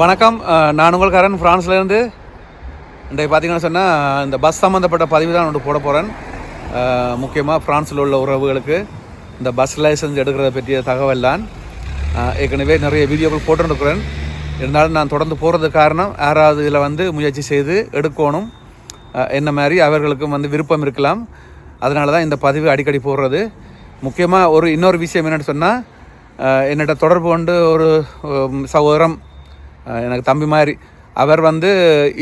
வணக்கம். நான் உங்கள் கரண் ஃப்ரான்ஸ்லேருந்து இன்றைக்கு பார்த்தீங்கன்னு சொன்னால் இந்த பஸ் சம்மந்தப்பட்ட பதிவு தான் ஒன்று போட போகிறேன் முக்கியமாக ஃப்ரான்ஸில் உள்ள உறவுகளுக்கு இந்த பஸ் லைசன்ஸ் எடுக்கிறத பற்றிய தகவல் தான். ஏற்கனவே நிறைய வீடியோக்கள் போட்டுருக்கிறேன். இருந்தாலும் நான் தொடர்ந்து போகிறதுக்கு காரணம் யாராவது இதில் வந்து முயற்சி செய்து எடுக்கணும். என்ன மாதிரி அவர்களுக்கும் வந்து விருப்பம் இருக்கலாம். அதனால தான் இந்த பதிவு அடிக்கடி போடுறது. முக்கியமாக ஒரு இன்னொரு விஷயம் என்னென்னு சொன்னால் என்னிட்ட தொடர்பு கொண்டு ஒரு சகோதரம் எனக்கு தம்பி மாதிரி. அவர் வந்து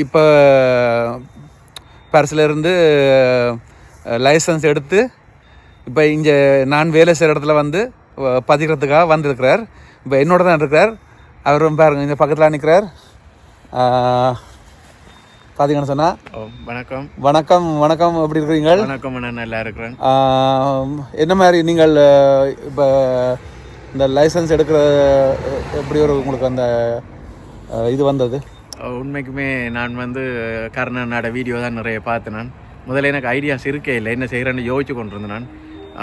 இப்போ இருந்து லைசன்ஸ் எடுத்து இப்போ இங்கே நான் வேலை செய்கிற இடத்துல வந்து பதிக்கிறதுக்காக வந்திருக்கிறார். இப்போ என்னோட தான் இருக்கிறார். அவரும் பாருங்க இந்த பக்கத்தில் நிற்கிறார் பார்த்தீங்கன்னு சொன்னால் வணக்கம். வணக்கம் வணக்கம். எப்படி இருக்கிறீங்க? வணக்கம் நான் நல்லா இருக்கிறேன். என்ன மாதிரி நீங்கள் இப்போ இந்த லைசன்ஸ் எடுக்கிற எப்படி ஒரு உங்களுக்கு அந்த இது வந்தது. உண்மைக்குமே நான் வந்து கர்ணனோட வீடியோ தான் நிறைய பார்த்தேன் நான். முதல்ல எனக்கு ஐடியாஸ் இருக்கே இல்லை என்ன செய்கிறேன்னு யோசிச்சு கொண்டிருந்தேன் நான்.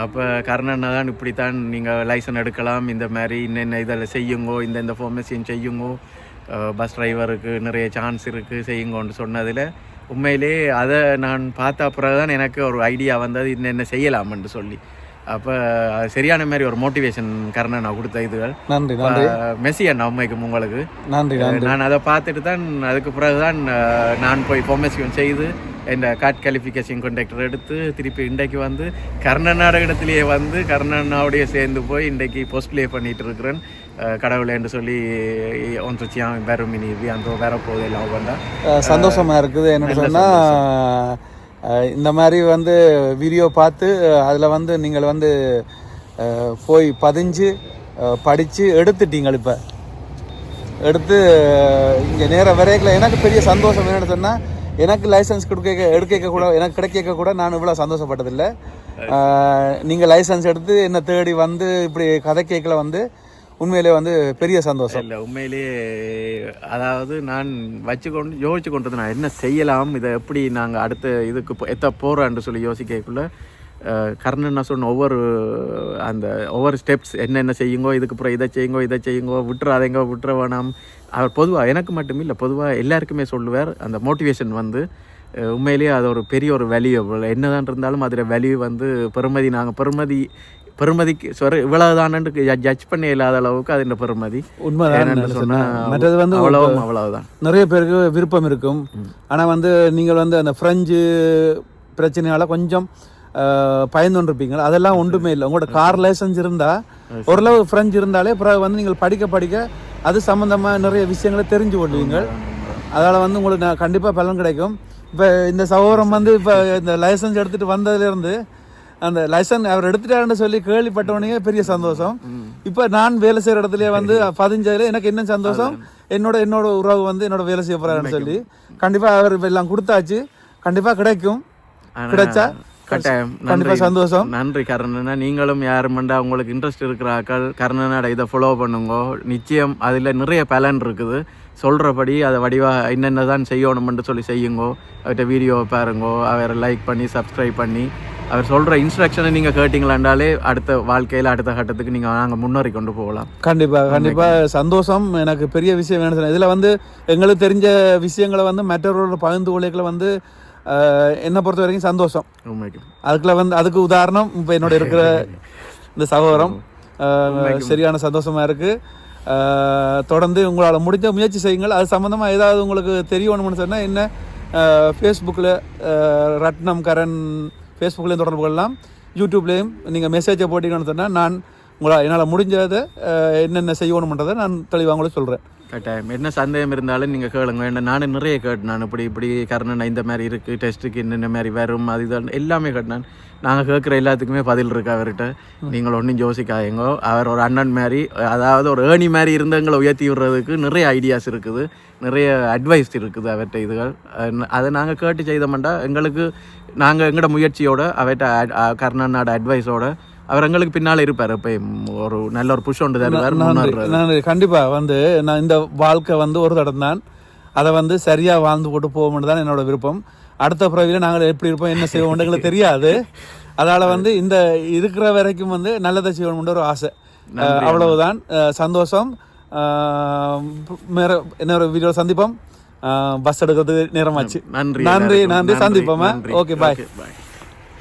அப்போ கர்ணனை தான் இப்படித்தான் நீங்கள் லைசன் எடுக்கலாம் இந்த மாதிரி இன்னென்ன இதில் செய்யுங்கோ இந்த இந்த ஃபார்மேஷன் செய்யுங்கோ. பஸ் டிரைவருக்கு நிறைய சான்ஸ் இருக்குது செய்யுங்கோன்னு சொன்னதில் உண்மையிலே அதை நான் பார்த்த அப்புறம் தான் எனக்கு ஒரு ஐடியா வந்தது இன்னென்ன செய்யலாம்னு சொல்லி. அப்போ சரியான மாதிரி ஒரு மோட்டிவேஷன் கர்ணன் நான் கொடுத்த இதுகள். நன்றி மெஸ்ஸி அண்ணா உண்மைக்கும் உங்களுக்கு. நன்றி நன்றி. நான் அதை பார்த்துட்டு தான் அதுக்கு பிறகு தான் நான் போய் ஃபார்மேஷன் செய்து இந்த கார்ட் குவாலிஃபிகேஷன் கான்ட்ராக்டர் எடுத்து திருப்பி இன்றைக்கு வந்து கர்ணநாட இடத்துலையே வந்து கர்ணனாவுடைய சேர்ந்து போய் இன்றைக்கு போஸ்ட்லேயே பண்ணிட்டு இருக்கிறேன். கடவுளே என்று சொல்லி ஒன் சுச்சியான் வேற மினி அந்த வேற அஹ், சந்தோஷமா இருக்குது. என்னன்னு சொன்னால் இந்த மாதிரி வந்து வீடியோ பார்த்து அதில் வந்து நீங்கள் வந்து போய் பதிஞ்சு படித்து எடுத்துட்டீங்க இப்போ. எடுத்து இங்கே நேர வரைக்கில் எனக்கு பெரிய சந்தோஷம் என்னன்னு சொன்னால் எனக்கு லைசன்ஸ் கொடுக்க எடுக்க கூட எனக்கு கிடைக்க கூட நான் இவ்வளோ சந்தோஷப்பட்டதில்லை. நீங்கள் லைசன்ஸ் எடுத்து என்னை தேடி வந்து இப்படி கதை கேட்கல வந்து உண்மையிலே வந்து பெரிய சந்தோஷம். இல்லை உண்மையிலேயே அதாவது நான் வச்சு கொண்டு யோசிச்சு கொண்டு நான் என்ன செய்யலாம் இதை எப்படி நாங்கள் அடுத்த இதுக்கு போ- எத்த போகிறோன்னு சொல்லி யோசிக்கக்குள்ள கர்ணன் நான் சொன்ன ஒவ்வொரு அந்த ஒவ்வொரு ஸ்டெப்ஸ் என்னென்ன செய்யுங்கோ இதுக்கு அப்புறம் இதை செய்யுங்கோ இதை செய்யுங்கோ விட்டுறாதீங்க விட்டுற வேணாம் அவர் பொதுவாக எனக்கு மட்டும் இல்லை பொதுவாக எல்லாருக்குமே சொல்லுவார் அந்த மோட்டிவேஷன் வந்து உண்மையிலேயே அது ஒரு பெரிய ஒரு வேல்யூ என்னதான் இருந்தாலும் அதில் வேல்யூ வந்து பெருமதி நாங்கள் பெருமதி பெருமதிக்கு சொர இவ்வளவுதானு ஜட்ஜ் பண்ண இல்லாத அளவுக்கு அது பெருமதி. உண்மைதான். மற்றது வந்து அவ்வளவும் அவ்வளவுதான். நிறைய பேருக்கு விருப்பம் இருக்கும். ஆனால் வந்து நீங்கள் வந்து அந்த ஃப்ரெஞ்சு பிரச்சனையால் கொஞ்சம் பயந்துருப்பீங்க. அதெல்லாம் ஒன்றுமே இல்லை. உங்களோட கார் லைசன்ஸ் இருந்தால் ஓரளவு ஃப்ரெஞ்சு இருந்தாலே பிறகு வந்து நீங்கள் படிக்க படிக்க அது சம்மந்தமாக நிறைய விஷயங்களை தெரிஞ்சு கொள்வீங்க. அதனால் வந்து உங்களுக்கு கண்டிப்பாக பலன் கிடைக்கும். இப்போ இந்த சகோதரம் வந்து இப்போ இந்த லைசன்ஸ் எடுத்துகிட்டு வந்ததுலேருந்து அந்த லைசன்ஸ் அவர் எடுத்துட்டாருன்னு சொல்லி கேள்விப்பட்டவனே பெரிய சந்தோஷம். இப்போ நான் வேலை செய்கிற இடத்துல வந்து பதிஞ்சதுல எனக்கு என்ன சந்தோஷம்? என்னோட என்னோட உறவு வந்து என்னோட வேலை செய்ய போறாருன்னு சொல்லி. கண்டிப்பாக அவர் எல்லாம் கொடுத்தாச்சு. கண்டிப்பாக கிடைக்கும். கிடைச்சா கட்டாயம் கண்டிப்பா. சந்தோஷம். நன்றி கர்ணனா. நீங்களும் யாருமெண்டா உங்களுக்கு இன்ட்ரெஸ்ட் இருக்கிற ஆக்கள் கர்ணனோட இதை ஃபாலோ பண்ணுங்க. நிச்சயம் அதில் நிறைய பலன் இருக்குது. சொல்கிறபடி அதை வடிவாக என்னென்ன தான் செய்யணும்னு சொல்லி செய்யுங்கோ. அவர்கிட்ட வீடியோவை பாருங்கோ. அவரை லைக் பண்ணி சப்ஸ்கிரைப் பண்ணி அவர் சொல்கிற இன்ஸ்ட்ரக்ஷனை நீங்கள் கேட்டிங்களாண்டாலே அடுத்த வாழ்க்கையில் அடுத்த கட்டத்துக்கு நீங்கள் நாங்கள் முன்னேறி கொண்டு போகலாம். கண்டிப்பாக கண்டிப்பாக சந்தோஷம். எனக்கு பெரிய விஷயம் வேணும் சொன்னேன் இதில் வந்து எங்களுக்கு தெரிஞ்ச விஷயங்களை வந்து மற்றவர்களோட பகிர்ந்து கொள்ளைகளை வந்து என்னை பொறுத்த வரைக்கும் சந்தோஷம் அதுக்குள்ள வந்து அதுக்கு உதாரணம் இப்போ என்னோட இருக்கிற இந்த சகோதரம். சரியான சந்தோஷமா இருக்கு. அஹ், தொடர்ந்து உங்களால் முடிஞ்ச முயற்சி செய்யுங்கள். அது சம்மந்தமாக ஏதாவது உங்களுக்கு தெரியணும்னு சொன்னால் என்ன ஃபேஸ்புக்கில் ரத்னம் கரண் ஃபேஸ்புக்லேயும் தொடர்பு கொள்ளலாம். யூடியூப்லேயும் நீங்கள் மெசேஜை போட்டிங்கன்னு சொன்னால் நான் உங்களால் என்னால் முடிஞ்சதை என்னென்ன செய்யணுன்றதை நான் தெளிவாக உங்களுக்கு சொல்கிறேன் கட்டாயம் என்ன சந்தேகம் இருந்தாலும் நீங்கள் கேளுங்க. வேண்டாம் நானும் நிறைய கேட்டு நான். இப்படி இப்படி கர்ணன் இந்த மாதிரி இருக்குது டெஸ்ட்டுக்கு என்னென்ன மாதிரி வரும் அது இது. எல்லாமே கேட்டினான் நாங்கள் கேட்குற எல்லாத்துக்குமே பதில் இருக்கு அவர்கிட்ட. நீங்கள் ஒன்றும் யோசிக்காதீங்க. அவர் ஒரு அண்ணன் மாதிரி அதாவது ஒரு ஏணி மாதிரி இருந்தவங்களை உயர்த்தி விடுறதுக்கு நிறைய ஐடியாஸ் இருக்குது. நிறைய அட்வைஸ் இருக்குது அவர்கிட்ட இதுகள். அதை நாங்கள் கேட்டு செய்தோம்டா எங்களுக்கு நாங்கள் எங்களோட முயற்சியோட அவர்கிட்ட கர்ணனோட அட்வைஸோட அவர் எங்களுக்கு பின்னால் இருப்பார். எப்பயும் ஒரு நல்ல ஒரு புஷ் ஒன்று தருவார் நான் கண்டிப்பாக வந்து நான் இந்த வாழ்க்கை வந்து ஒரு தடம் தான். அதை வந்து சரியாக வாழ்ந்து போட்டு போகணும்னு தான் என்னோட விருப்பம். அடுத்த பிறவியில் நாங்கள் எப்படி இருப்போம் என்ன செய்வோம் எங்களுக்கு தெரியாது. அதனால் வந்து இந்த இருக்கிற வரைக்கும் வந்து நல்லதை செய்யணும்ன்ற ஒரு ஆசை. அவ்வளவுதான். சந்தோஷம். வேற இன்னொரு வீடியோ சந்திப்போம். பஸ் எடுக்கிறதுக்கு நேரமாச்சு. நன்றி நன்றி. நன்றி. சந்திப்போம். ஓகே பாய் பாய்